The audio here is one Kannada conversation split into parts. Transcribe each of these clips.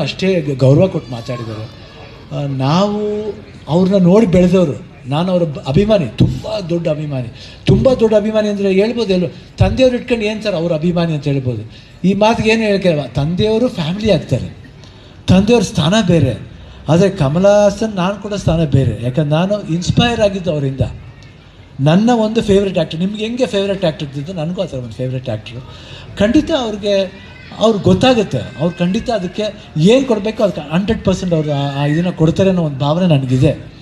ಅಷ್ಟೇ ಗೌರವ ಕೊಟ್ಟು ಮಾತಾಡಿದರು ನಾವು ಅವ್ರನ್ನ ನೋಡಿ ಬೆಳೆದವರು. ನಾನು ಅವರ ಅಭಿಮಾನಿ, ತುಂಬ ದೊಡ್ಡ ಅಭಿಮಾನಿ. ತುಂಬ ದೊಡ್ಡ ಅಭಿಮಾನಿ ಅಂದರೆ ಹೇಳ್ಬೋದು ಎಲ್ಲೋ. ತಂದೆಯವ್ರು ಇಟ್ಕೊಂಡು ಏನು ಸರ್ ಅವ್ರ ಅಭಿಮಾನಿ ಅಂತ ಹೇಳ್ಬೋದು. ಈ ಮಾತಿಗೆ ಏನು ಹೇಳ್ಕೇವ ತಂದೆಯವರು ಫ್ಯಾಮಿಲಿ ಆಗ್ತಾರೆ. ತಂದೆಯವ್ರ ಸ್ಥಾನ ಬೇರೆ. ಆದರೆ ಕಮಲ ಹಾಸನ್ ನಾನು ಕೂಡ ಸ್ಥಾನ ಬೇರೆ. ಯಾಕಂದ್ರೆ ನಾನು ಇನ್ಸ್ಪೈರ್ ಆಗಿದ್ದು ಅವರಿಂದ. ನನ್ನ ಒಂದು ಫೇವ್ರೆಟ್ ಆ್ಯಕ್ಟರ್ ನಿಮ್ಗೆ ಹೆಂಗೆ ಫೇವ್ರೆಟ್ ಆ್ಯಕ್ಟರ್ ಇದ್ದಿದ್ದು? ನನಗೂ ಆ ಥರ ಒಂದು ಫೇವ್ರೆಟ್ ಆ್ಯಕ್ಟ್ರು ಖಂಡಿತ ಅವ್ರಿಗೆ ಅವ್ರಿಗೆ ಗೊತ್ತಾಗುತ್ತೆ. ಅವ್ರು ಖಂಡಿತ ಅದಕ್ಕೆ ಏನು ಕೊಡಬೇಕು ಅದಕ್ಕೆ ಹಂಡ್ರೆಡ್ ಪರ್ಸೆಂಟ್ ಅವ್ರು ಆ- ಇದನ್ನು ಕೊಡ್ತಾರೆ ಅನ್ನೋ ಒಂದು ಭಾವನೆ ನನಗಿದೆ.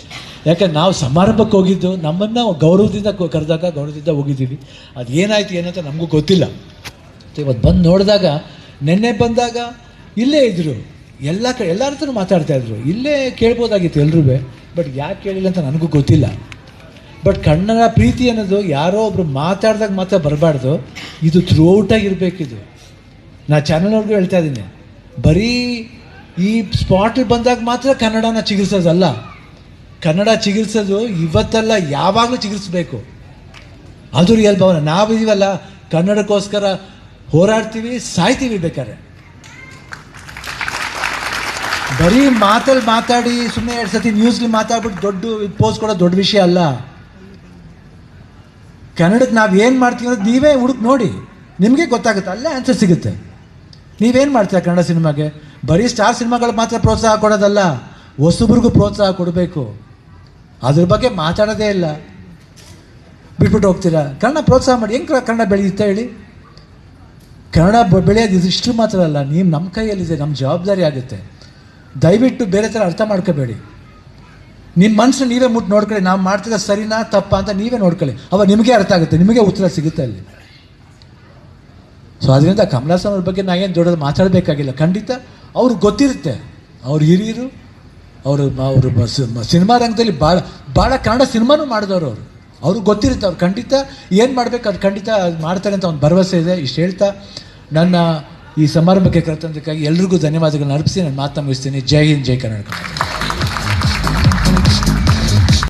ಯಾಕಂದ್ರೆ ನಾವು ಸಮಾರಂಭಕ್ಕೆ ಹೋಗಿದ್ದು, ನಮ್ಮನ್ನು ಗೌರವದಿಂದ ಕರೆದಾಗ ಗೌರವದಿಂದ ಹೋಗಿದ್ದೀವಿ. ಅದು ಏನಾಯ್ತು, ಏನಂತ ನಮಗೂ ಗೊತ್ತಿಲ್ಲ. ಇವತ್ತು ಬಂದು ನೋಡಿದಾಗ, ನಿನ್ನೆ ಬಂದಾಗ ಇಲ್ಲೇ ಇದ್ದರು ಎಲ್ಲ ಕ, ಎಲ್ಲರ ಮಾತಾಡ್ತಾ ಇದ್ರು. ಇಲ್ಲೇ ಕೇಳ್ಬೋದಾಗಿತ್ತು ಎಲ್ರೂ. ಬಟ್ ಯಾಕೆ ಕೇಳಿಲ್ಲ ಅಂತ ನನಗೂ ಗೊತ್ತಿಲ್ಲ. ಬಟ್ ಕನ್ನಡ ಪ್ರೀತಿ ಅನ್ನೋದು ಯಾರೋ ಒಬ್ರು ಮಾತಾಡ್ದಾಗ ಮಾತ್ರ ಬರಬಾರ್ದು. ಇದು ಥ್ರೂ ಔಟಾಗಿರ್ಬೇಕಿದು ನಾ ಚಾನಲ್ನವ್ರಿಗೂ ಹೇಳ್ತಾ ಇದ್ದೀನಿ ಬರೀ ಈ ಸ್ಪಾಟಲ್ಲಿ ಬಂದಾಗ ಮಾತ್ರ ಕನ್ನಡನ ಚಿಗಿರ್ಸೋದಲ್ಲ. ಕನ್ನಡ ಚಿಗಿರ್ಸೋದು ಇವತ್ತಲ್ಲ ಯಾವಾಗಲೂ ಚಿಗಿರಿಸ್ಬೇಕು. ಅದು ರಿಯಲ್ ಭಾವನೆ. ನಾವಿದೀವಲ್ಲ ಕನ್ನಡಕ್ಕೋಸ್ಕರ ಹೋರಾಡ್ತೀವಿ, ಸಾಯ್ತೀವಿ ಬೇಕಾದ್ರೆ. ಬರೀ ಮಾತಲ್ಲಿ ಮಾತಾಡಿ ಸುಮ್ಮನೆ ಎರಡು ಸತಿ ನ್ಯೂಸ್ಲಿ ಮಾತಾಡ್ಬಿಟ್ಟು ದೊಡ್ಡ ಪೋಸ್ ಕೊಡೋದು ದೊಡ್ಡ ವಿಷಯ ಅಲ್ಲ. ಕನ್ನಡಕ್ಕೆ ನಾವು ಏನು ಮಾಡ್ತೀವಿ ಅನ್ನೋದು ನೀವೇ ಹುಡುಕ್ ನೋಡಿ. ನಿಮಗೆ ಗೊತ್ತಾಗುತ್ತೆ, ಅಲ್ಲೇ ಆನ್ಸರ್ ಸಿಗುತ್ತೆ. ನೀವೇನು ಮಾಡ್ತೀರಾ ಕನ್ನಡ ಸಿನಿಮಾಗೆ? ಬರೀ ಸ್ಟಾರ್ ಸಿನಿಮಾಗಳು ಮಾತ್ರ ಪ್ರೋತ್ಸಾಹ ಕೊಡೋದಲ್ಲ, ಹೊಸಬ್ರಿಗೂ ಪ್ರೋತ್ಸಾಹ ಕೊಡಬೇಕು. ಅದ್ರ ಬಗ್ಗೆ ಮಾತಾಡೋದೇ ಇಲ್ಲ. ಬಿಟ್ಬಿಟ್ಟು ಹೋಗ್ತೀರಾ? ಕನ್ನಡ ಪ್ರೋತ್ಸಾಹ ಮಾಡಿ, ಹೆಂಗೆ ಕನ್ನಡ ಬೆಳೆಯುತ್ತೆ ಹೇಳಿ? ಕನ್ನಡ ಬೆಳೆಯೋದು ಇದು ಇಷ್ಟು ಮಾತ್ರ ಅಲ್ಲ, ನೀವು ನಮ್ಮ ಕೈಯಲ್ಲಿದೆ ನಮ್ಮ ಜವಾಬ್ದಾರಿ ಆಗುತ್ತೆ. ದಯವಿಟ್ಟು ಬೇರೆ ಥರ ಅರ್ಥ ಮಾಡ್ಕೋಬೇಡಿ. ನಿಮ್ಮ ಮನಸ್ಸು ನೀವೇ ಮುಟ್ಟು ನೋಡ್ಕೊಳ್ಳಿ, ನಾವು ಮಾಡ್ತಿದ್ದ ಸರಿನಾ, ತಪ್ಪಾ ಅಂತ ನೀವೇ ನೋಡ್ಕೊಳ್ಳಿ. ಅವಾಗ ನಿಮಗೆ ಅರ್ಥ ಆಗುತ್ತೆ, ನಿಮಗೆ ಉತ್ತರ ಸಿಗುತ್ತೆ ಅಲ್ಲಿ. ಸೊ ಅದರಿಂದ ಕಮಲಾಸನ್ ಅವ್ರ ಬಗ್ಗೆ ನಾವೇನು ದೊಡ್ಡದು ಮಾತಾಡಬೇಕಾಗಿಲ್ಲ. ಖಂಡಿತ ಅವ್ರಿಗೆ ಗೊತ್ತಿರುತ್ತೆ. ಅವ್ರ ಹಿರಿಯರು, ಅವರು ಅವರು ಸಿನಿಮಾ ರಂಗದಲ್ಲಿ ಭಾಳ ಭಾಳ ಕನ್ನಡ ಸಿನಿಮಾನೂ ಮಾಡಿದವರು ಅವರು. ಅವ್ರಿಗೆ ಗೊತ್ತಿರುತ್ತೆ, ಅವ್ರು ಖಂಡಿತ ಏನು ಮಾಡಬೇಕು ಅದು ಖಂಡಿತ ಅದು ಮಾಡ್ತಾರೆ ಅಂತ ಒಂದು ಭರವಸೆ ಇದೆ, ಇಷ್ಟು ಹೇಳ್ತಾ. ನನ್ನ ಈ ಸಮಾರಂಭಕ್ಕೆ ಕರೆತಂದಕ್ಕಾಗಿ ಎಲ್ರಿಗೂ ಧನ್ಯವಾದಗಳನ್ನ ಅರ್ಪಿಸಿ ನಾನು ಮಾತು ಮುಗಿಸ್ತೀನಿ. ಜೈ ಹಿಂದ್, ಜೈ ಕರ್ನಾಟಕ.